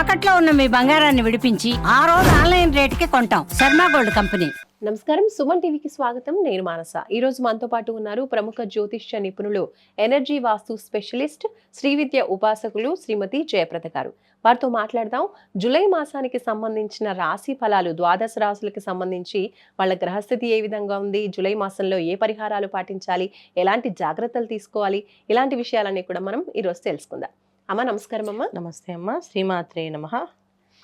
తాకట్లో ఉన్న మీ బంగారాన్ని విడిపించి ఆ రోజు ఆన్లైన్ రేటుకి కొంటాం. Sharma gold company. నమస్కారం. సుమన్ టీవీకి స్వాగతం. నేను మానస. ఈ రోజు మనతో పాటు ఉన్నారు ప్రముఖ జ్యోతిష్య నిపుణులు ఎనర్జీ వాస్తు స్పెషలిస్ట్ శ్రీవిద్య ఉపాసకులు శ్రీమతి జయప్రద గారు. వారితో మాట్లాడదాం. జూలై మాసానికి సంబంధించిన రాశి ఫలాలు ద్వాదశ రాశులకు సంబంధించి వాళ్ళ గ్రహస్థితి ఏ విధంగా ఉంది జూలై మాసంలో ఏ పరిహారాలు పాటించాలి ఎలాంటి జాగ్రత్తలు తీసుకోవాలి ఇలాంటి విషయాలన్నీ కూడా మనం ఈరోజు తెలుసుకుందాం. అమ్మ నమస్కారం అమ్మ. నమస్తే అమ్మ. శ్రీమాత్రే నమ.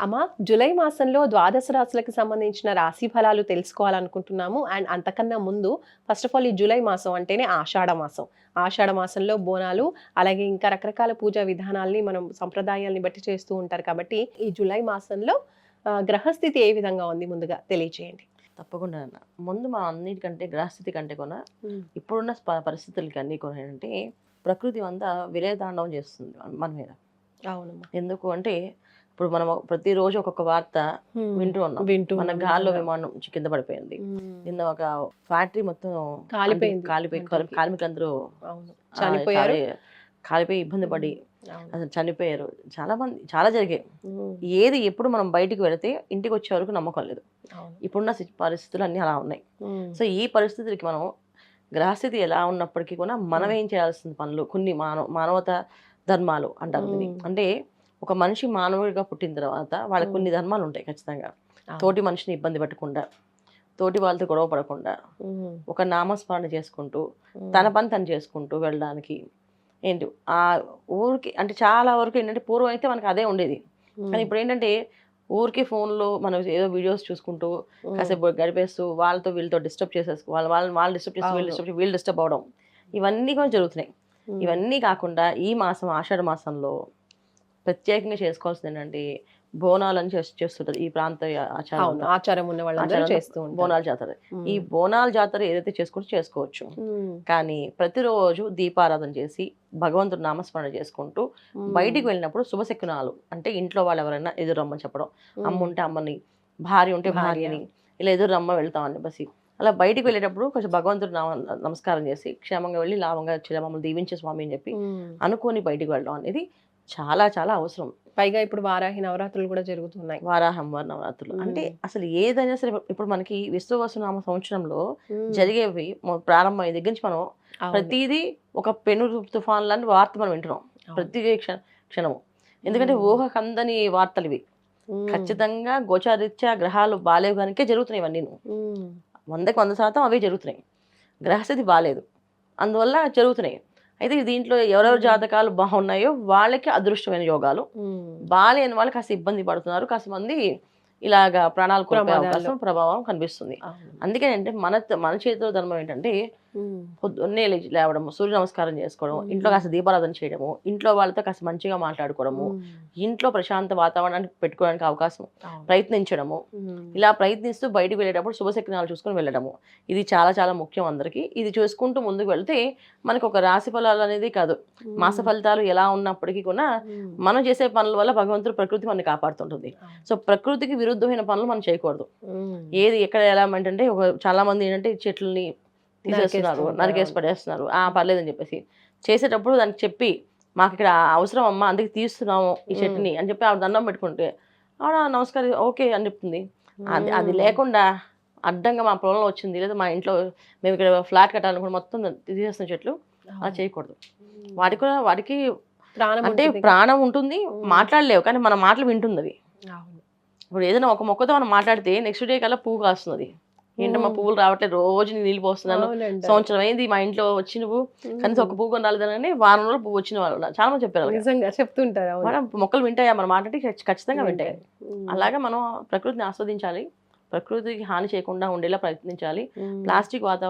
అమ్మ జూలై మాసంలో ద్వాదశ రాశులకు సంబంధించిన రాశి ఫలాలు తెలుసుకోవాలనుకుంటున్నాము. అండ్ అంతకన్నా ముందు ఫస్ట్ ఆఫ్ ఆల్ ఈ జూలై మాసం అంటేనే ఆషాఢ మాసం. ఆషాఢ మాసంలో బోనాలు అలాగే ఇంకా రకరకాల పూజా విధానాల్ని మనం సంప్రదాయాల్ని బట్టి చేస్తూ ఉంటారు కాబట్టి ఈ జూలై మాసంలో గ్రహస్థితి ఏ విధంగా ఉంది ముందుగా తెలియజేయండి తప్పకుండా అన్న ముందు మనం అన్నిటికంటే గ్రహస్థితి కంటే కూడా ఇప్పుడున్న పరిస్థితులకి అన్ని కూడా ఏంటంటే ప్రకృతి అంతా విలయతాండవం చేస్తుంది మన- మీద అవునమ్మా ఎందుకు అంటే ఇప్పుడు మనం ప్రతిరోజు ఒక్కొక్క వార్త వింటూ ఉన్నాం వింటూ మన గాల్లో. విమానం కింద పడిపోయింది. నిన్న ఒక ఫ్యాక్టరీ మొత్తం కాలిపోయింది. కాలిపోయి. కార్మికులందరూ అవును చనిపోయారు కాలి- కాలిపోయి ఇబ్బంది పడి అవును. అసలు చనిపోయారు చాలా మంది చాలా జరిగాయి. ఏది ఎప్పుడు మనం బయటికి వెళితే ఇంటికి వచ్చే వరకు నమ్మకం లేదు అవును. ఇప్పుడున్న పరిస్థితులు అన్నీ అలా ఉన్నాయి. సో ఈ పరిస్థితులకి మనం గ్రహస్థితి ఎలా ఉన్నప్పటికీ కూడా మనం ఏం చేయాల్సిన పనులు కొన్ని మానవ మానవత ధర్మాలు అంటారు దీన్ని. అంటే ఒక మనిషి మానవుడిగా పుట్టిన తర్వాత వాళ్ళకి కొన్ని ధర్మాలు ఉంటాయి ఖచ్చితంగా. తోటి మనిషిని ఇబ్బంది పెట్టకుండా తోటి వాళ్ళతో గొడవ పడకుండా. ఒక నామస్మరణ చేసుకుంటూ. తన పని తను చేసుకుంటూ వెళ్ళడానికి ఏంటి ఆ ఊరికి అంటే చాలా వరకు ఏంటంటే పూర్వం అయితే మనకి అదే ఉండేది కానీ ఇప్పుడు ఏంటంటే ఊరికి ఫోన్లో మనం ఏదో వీడియోస్ చూసుకుంటూ. కాసేపు గడిపేస్తూ వాళ్ళతో వీళ్ళతో డిస్టర్బ్ చేసేసుకో వాళ్ళు వాళ్ళని వాళ్ళు డిస్టర్బ్ చేసి వీళ్ళు. డిస్టర్బ్ వీళ్ళు డిస్టర్బ్ అవడం ఇవన్నీ కూడా జరుగుతున్నాయి. ఇవన్నీ కాకుండా ఈ మాసం ఆషాఢ మాసంలో ప్రత్యేకంగా చేసుకోవాల్సింది ఏంటంటే బోనాలు అని చేస్- చేస్తుంటారు ఈ ప్రాంత ఆచారం ఆచారం ఉన్న ఆచారంలో చేస్తూ బోనాల జాతర. ఈ బోనాల జాతర ఏదైతే చేసుకుంటూ చేసుకోవచ్చు. కానీ ప్రతిరోజు దీపారాధన చేసి భగవంతుడు నామస్మరణ చేసుకుంటూ. బయటికి వెళ్ళినప్పుడు శుభశకునాలు అంటే ఇంట్లో వాళ్ళు ఎవరైనా ఎదురు రమ్మని చెప్పడం. అమ్మ ఉంటే అమ్మని భార్య ఉంటే భార్య. భార్యని ఇలా ఎదురు రమ్మ వెళ్తామని బసి అలా బయటికి వెళ్ళేటప్పుడు కొంచెం భగవంతుడు నామ- నమస్కారం చేసి క్షేమంగా వెళ్ళి లాభంగా మమ్మల్ని దీవించే స్వామి అని చెప్పి. అనుకోని బయటికి వెళ్ళడం అనేది చాలా చాలా అవసరం పైగా ఇప్పుడు వారాహి నవరాత్రులు కూడా జరుగుతున్నాయి వారాహంవార నవరాత్రులు మ్మ్. అంటే అసలు ఏదైనా సరే ఇప్పుడు మనకి విశ్వవసునామ సంవత్సరంలో. జరిగేవి ప్రారంభం దగ్గర నుంచి మనం. ప్రతిదీ ఒక పెను తుఫాన్ లాంటి వార్త మనం వింటున్నాం. ప్రతి క్ష- క్షణము ఎందుకంటే మ్మ్. ఊహకందని వార్తలు ఇవి. ఖచ్చితంగా గోచారీత్యా గ్రహాలు బాలేవు కనుకే జరుగుతున్నాయి ఇవన్నీ. వందకి వంద శాతం అవే జరుగుతున్నాయి గ్రహస్థితి బాలేదు అందువల్ల జరుగుతున్నాయి అయితే దీంట్లో ఎవరెవరి. జాతకాలు బాగున్నాయో వాళ్ళకి అదృష్టమైన యోగాలు. బాలేని వాళ్ళు కాస్త ఇబ్బంది పడుతున్నారు కాస్త మంది ఇలాగా ప్రాణాలు కోల్పోయే ప్రమాదాలు. అవకాశం ప్రభావం కనిపిస్తుంది అవును. అందుకే అంటే మన మన చేతిలో ధర్మం ఏంటంటే. పొద్దున్నే లేచి లేవడము సూర్య నమస్కారం చేసుకోవడం మ్మ్. ఇంట్లో కాస్త దీపారాధన చేయడము ఇంట్లో వాళ్ళతో కాస్త మంచిగా మాట్లాడుకోవడము. ఇంట్లో ప్రశాంత వాతావరణానికి పెట్టుకోవడానికి అవకాశం. ప్రయత్నించడము. ఇలా ప్రయత్నిస్తూ బయటికి వెళ్ళేటప్పుడు శుభశక్నాలు చూసుకొని వెళ్ళడము ఇది చాలా చాలా ముఖ్యం అందరికీ ఇది చూసుకుంటూ ముందుకు వెళ్తే మనకు ఒక రాశి ఫలాలు అనేది కాదు. మాస ఫలితాలు ఎలా ఉన్నప్పటికీ కూడా. మనం చేసే పనుల వల్ల భగవంతుడు ప్రకృతి మనని కాపాడుతుంటుంది. సో ప్రకృతికి విరుద్ధమైన పనులు మనం చేయకూడదు. ఏది ఎక్కడ ఎలా అంటే ఒక చాలా మంది ఏంటంటే చెట్లని తీసేస్తున్నారు నరికేసి. పడేస్తున్నారు ఆ పర్లేదని చెప్పేసి చేసేటప్పుడు దానికి చెప్పి మాకు ఇక్కడ అవసరం అమ్మా అందుకే తీస్తున్నాము ఈ. చెట్టుని అని చెప్పి ఆవిడ దండం పెట్టుకుంటే ఆవిడ నమస్కారం ఓకే అని చెప్తుంది అది అది. లేకుండా అడ్డంగా మా పొలంలో వచ్చింది లేదా మా ఇంట్లో మేము ఇక్కడ ఫ్లాట్ కట్టాలనుకుని మొత్తం తీసేస్తున్న చెట్లు అలా. చేయకూడదు. వాటికి కూడా వాటికి ప్రాణం అంటే. ప్రాణం ఉంటుంది. మాట్లాడలేవు కానీ మన మాటలు వింటుంది అవి. ఇప్పుడు ఏదైనా ఒక మొక్కతో మనం మాట్లాడితే నెక్స్ట్ డే కల్లా పువ్వు కాస్తుంది ఏంటమ్మా మ్మ్. పువ్వులు రావట్లేదు రోజు నేను నీళ్ళు పోస్తున్నాను. సంవత్సరం అయింది మా ఇంట్లో వచ్చి నువ్వు. కనీసం ఒక పువ్వు కొనాలి వారం రోజులు పువ్వు వచ్చిన వాళ్ళు. చాలా మంది చెప్పారు. నిజంగా చెప్తుంటారు. మనం మొక్కలు వింటాయా మన మాట్లాడి ఖచ్చితంగా వింటాయి. అలాగే మనం ప్రకృతిని ఆస్వాదించాలి ప్రకృతికి హాని చేయకుండా ఉండేలా ప్రయత్నించాలి. ప్లాస్టిక్ వాత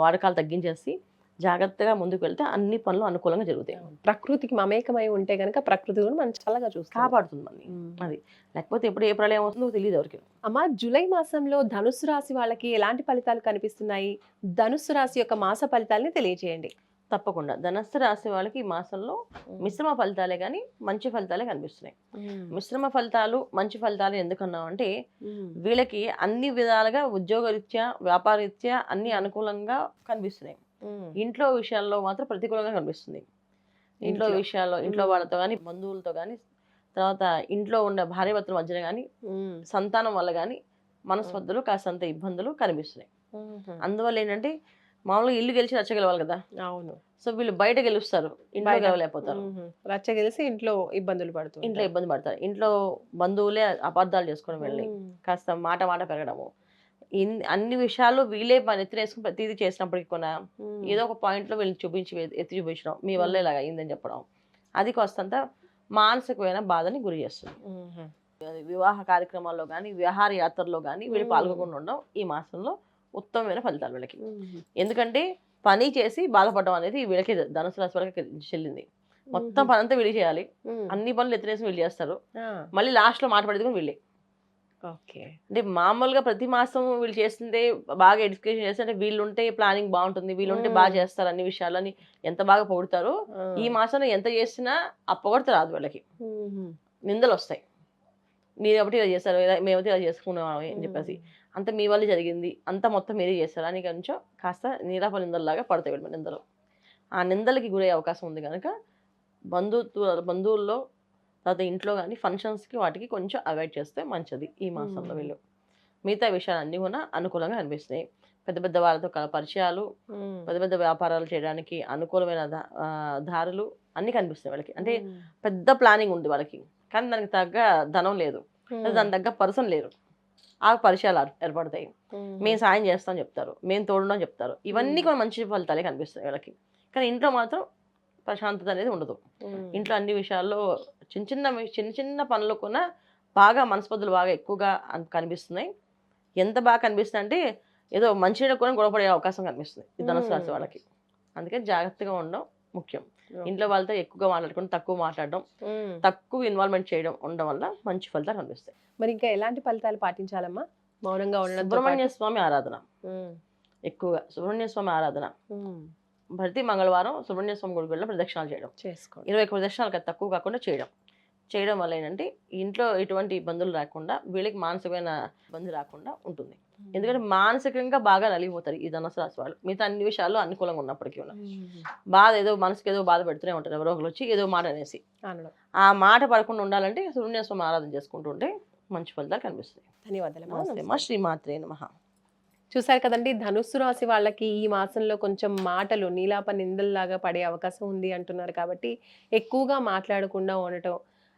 వాడకాలు తగ్గించేసి జాగ్రత్తగా ముందుకు వెళ్తే అన్ని పనులు అనుకూలంగా జరుగుతాయి. ప్రకృతికి మమేకమై ఉంటే గనక ప్రకృతి కూడా మనం చల్లగా చూస్తాం కాపాడుతుంది మనని అది. లేకపోతే ఎప్పుడు ఏ ప్రళయం వస్తుందో తెలియదు ఎవరికి. అమ్మ జూలై మాసంలో ధనుస్సు రాశి వాళ్ళకి ఎలాంటి ఫలితాలు కనిపిస్తున్నాయి? ధనుస్సు రాశి యొక్క మాస ఫలితాలని తెలియజేయండి తప్పకుండా. ధనస్సు రాశి వాళ్ళకి ఈ మాసంలో మిశ్రమ ఫలితాలే కానీ మంచి ఫలితాలే కనిపిస్తున్నాయి. మిశ్రమ ఫలితాలు మంచి ఫలితాలు ఎందుకన్నాం అంటే వీళ్ళకి అన్ని విధాలుగా ఉద్యోగరీత్యా వ్యాపారరీత్యా అన్ని అనుకూలంగా కనిపిస్తున్నాయి. ఇంట్లో విషయాల్లో మాత్రం ప్రతికూలంగా కనిపిస్తుంది. ఇంట్లో. విషయాల్లో ఇంట్లో. వాళ్ళతో కానీ బంధువులతో కానీ తర్వాత ఇంట్లో ఉండే భార్యాభర్తల మధ్యన కానీ సంతానం వల్ల కానీ మనస్పర్ధలు కాస్తంత ఇబ్బందులు కనిపిస్తున్నాయి. అందువల్ల ఏంటంటే మామూలుగా ఇల్లు గెలిచి రచ్చగలవాలి కదా? అవును. సో వీళ్ళు బయట గెలుస్తారు. ఇంట్లో. గెలవలేకపోతారు. రచ్చ గెలిసి ఇంట్లో ఇబ్బందులు పడుతుంది ఇంట్లో ఇబ్బంది పడతారు. ఇంట్లో బంధువులే అబద్ధాలు చేసుకొని వెళ్ళి కాస్త మాట మాట పెరగడము. అన్ని విషయాలు వీళ్ళే పని ఎత్తునేసుకుని ప్రతిదీ చేసినప్పటికీ కూడా ఏదో ఒక పాయింట్లో వీళ్ళని చూపించి ఎత్తి చూపించడం. మీ వల్ల ఇలాగ అయిందని చెప్పడం. అది కాస్తంత మానసికమైన బాధని గురి చేస్తుంది. వివాహ కార్యక్రమాల్లో కానీ విహార యాత్రల్లో కానీ వీళ్ళు. పాల్గొకుండా ఉండడం ఈ మాసంలో ఉత్తమమైన ఫలితాలు వీళ్ళకి. ఎందుకంటే పని చేసి బాధపడడం అనేది వీళ్ళకి ధనుసు రాశి వాళ్ళకి చెల్లింది. మొత్తం పని అంతా వీళ్ళు చేయాలి. అన్ని పనులు ఎత్తినేసి వీళ్ళు చేస్తారు. మళ్ళీ లాస్ట్లో మాట పడేది వీళ్ళే. ఓకే. అంటే మామూలుగా ప్రతి మాసం వీళ్ళు చేస్తుంటే బాగా ఎడ్యుకేషన్ చేస్తే అంటే వీళ్ళు ఉంటే ప్లానింగ్ బాగుంటుంది వీళ్ళు ఉంటే బాగా. చేస్తారు అన్ని విషయాలని ఎంత బాగా పొగుడతారో ఈ మాసంలో ఎంత చేసినా ఆ పొగడత రాదు వీళ్ళకి. నిందలు వస్తాయి మీరు ఒకటి ఇలా చేస్తారు మేమైతే ఇలా చేసుకున్నాం అని చెప్పేసి. అంత మీ వల్ల జరిగింది అంత మొత్తం మీరే చేస్తారు అని కొంచెం కాస్త నీరాప నిందల్లాగా పడతాయి వీళ్ళ నిందలు. ఆ నిందలకి గురయ్యే అవకాశం ఉంది కనుక బంధుత్వ బంధువుల్లో తర్వాత ఇంట్లో కానీ ఫంక్షన్స్కి వాటికి కొంచెం అవాయిడ్ చేస్తే మంచిది ఈ మాసంలో. వీళ్ళు. మిగతా విషయాలు అన్నీ కూడా అనుకూలంగా అనిపిస్తున్నాయి పెద్ద పెద్ద వాళ్ళతో కల పరిచయాలు పెద్ద పెద్ద వ్యాపారాలు చేయడానికి అనుకూలమైన దారులు అన్నీ కనిపిస్తాయి వాళ్ళకి. అంటే పెద్ద ప్లానింగ్ ఉంది వాళ్ళకి. కానీ దానికి తగ్గ ధనం లేదు. దానికి తగ్గ పర్సన్ లేరు. ఆ పరిచయాలు ఏర్- ఏర్పడతాయి. మేము సాయం చేస్తాం చెప్తారు. మేము తోడున్నాం చెప్తారు. ఇవన్నీ కూడా మంచి ఫలితాలే కనిపిస్తాయి వీళ్ళకి. కానీ ఇంట్లో మాత్రం ప్రశాంతత అనేది ఉండదు. ఇంట్లో అన్ని విషయాల్లో చిన్న చిన్న చిన్న చిన్న పనులు కూడా బాగా మనస్పర్ధలు బాగా ఎక్కువగా కనిపిస్తున్నాయి. ఎంత బాగా కనిపిస్తుంది అంటే ఏదో మంచినీళ్ళు కూడా గొడవపడే అవకాశం కనిపిస్తుంది ఈ ధనుసు రాశి. వాళ్ళకి. అందుకని జాగ్రత్తగా ఉండడం ముఖ్యం. ఇంట్లో వాళ్ళతో ఎక్కువగా మాట్లాడకుండా తక్కువ మాట్లాడడం తక్కువ ఇన్వాల్వ్మెంట్ చేయడం ఉండడం వల్ల మంచి ఫలితాలు కనిపిస్తాయి. మరి ఇంకా ఎలాంటి ఫలితాలు పాటించాలమ్మా? మౌనంగా ఉండడం సుబ్రహ్మణ్య స్వామి ఆరాధన. ఎక్కువగా సుబ్రహ్మణ్య స్వామి ఆరాధన. ప్రతి మంగళవారం సుబ్రహ్మణ్య స్వామి గుడికి వెళ్ళి ప్రదక్షిణాలు చేయడం. చేసుకోండి. ఇరవై ప్రదక్షిణాలు తక్కువ కాకుండా చేయడం. చేయడం వల్ల ఏంటంటే ఇంట్లో ఎటువంటి ఇబ్బందులు రాకుండా వీళ్ళకి మానసికమైన ఇబ్బంది రాకుండా ఉంటుంది. ఎందుకంటే మానసికంగా బాగా నలిగిపోతారు ఈ ధనుసు రాశి వాళ్ళు. మిగతా అన్ని విషయాల్లో అనుకూలంగా ఉన్నప్పటికీ కూడా. బాధ ఏదో మనసుకి ఏదో బాధ పెడుతూనే ఉంటారు. ఎవరో ఒకరు వచ్చి ఏదో మాట అనేసి. ఆ మాట పడకుండా ఉండాలంటే సుబ్రహ్మణ్య స్వామి ఆరాధన చేసుకుంటూ ఉంటే మంచి ఫలితాలు కనిపిస్తాయి. ధన్యవాదాలు. శ్రీమాత్రే నమః. చూసారు కదండి ధనుస్సు రాశి వాళ్ళకి ఈ మాసంలో కొంచెం మాటలు నీలాప నిందల్లాగా పడే అవకాశం ఉంది అంటున్నారు కాబట్టి ఎక్కువగా మాట్లాడకుండా ఉండటం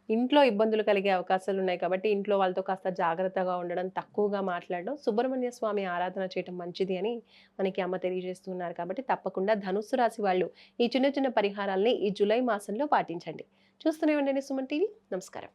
ఇంట్లో ఇబ్బందులు కలిగే అవకాశాలు ఉన్నాయి కాబట్టి ఇంట్లో వాళ్ళతో కాస్త జాగ్రత్తగా ఉండడం తక్కువగా మాట్లాడడం సుబ్రహ్మణ్య స్వామి ఆరాధన చేయడం మంచిది అని మనకి అమ్మ తెలియజేస్తున్నారు కాబట్టి తప్పకుండా ధనుస్సు రాశి వాళ్ళు ఈ చిన్న చిన్న పరిహారాల్ని ఈ జూలై మాసంలో పాటించండి. చూస్తూనే ఉండండి సుమన్ టీవీ. నమస్కారం.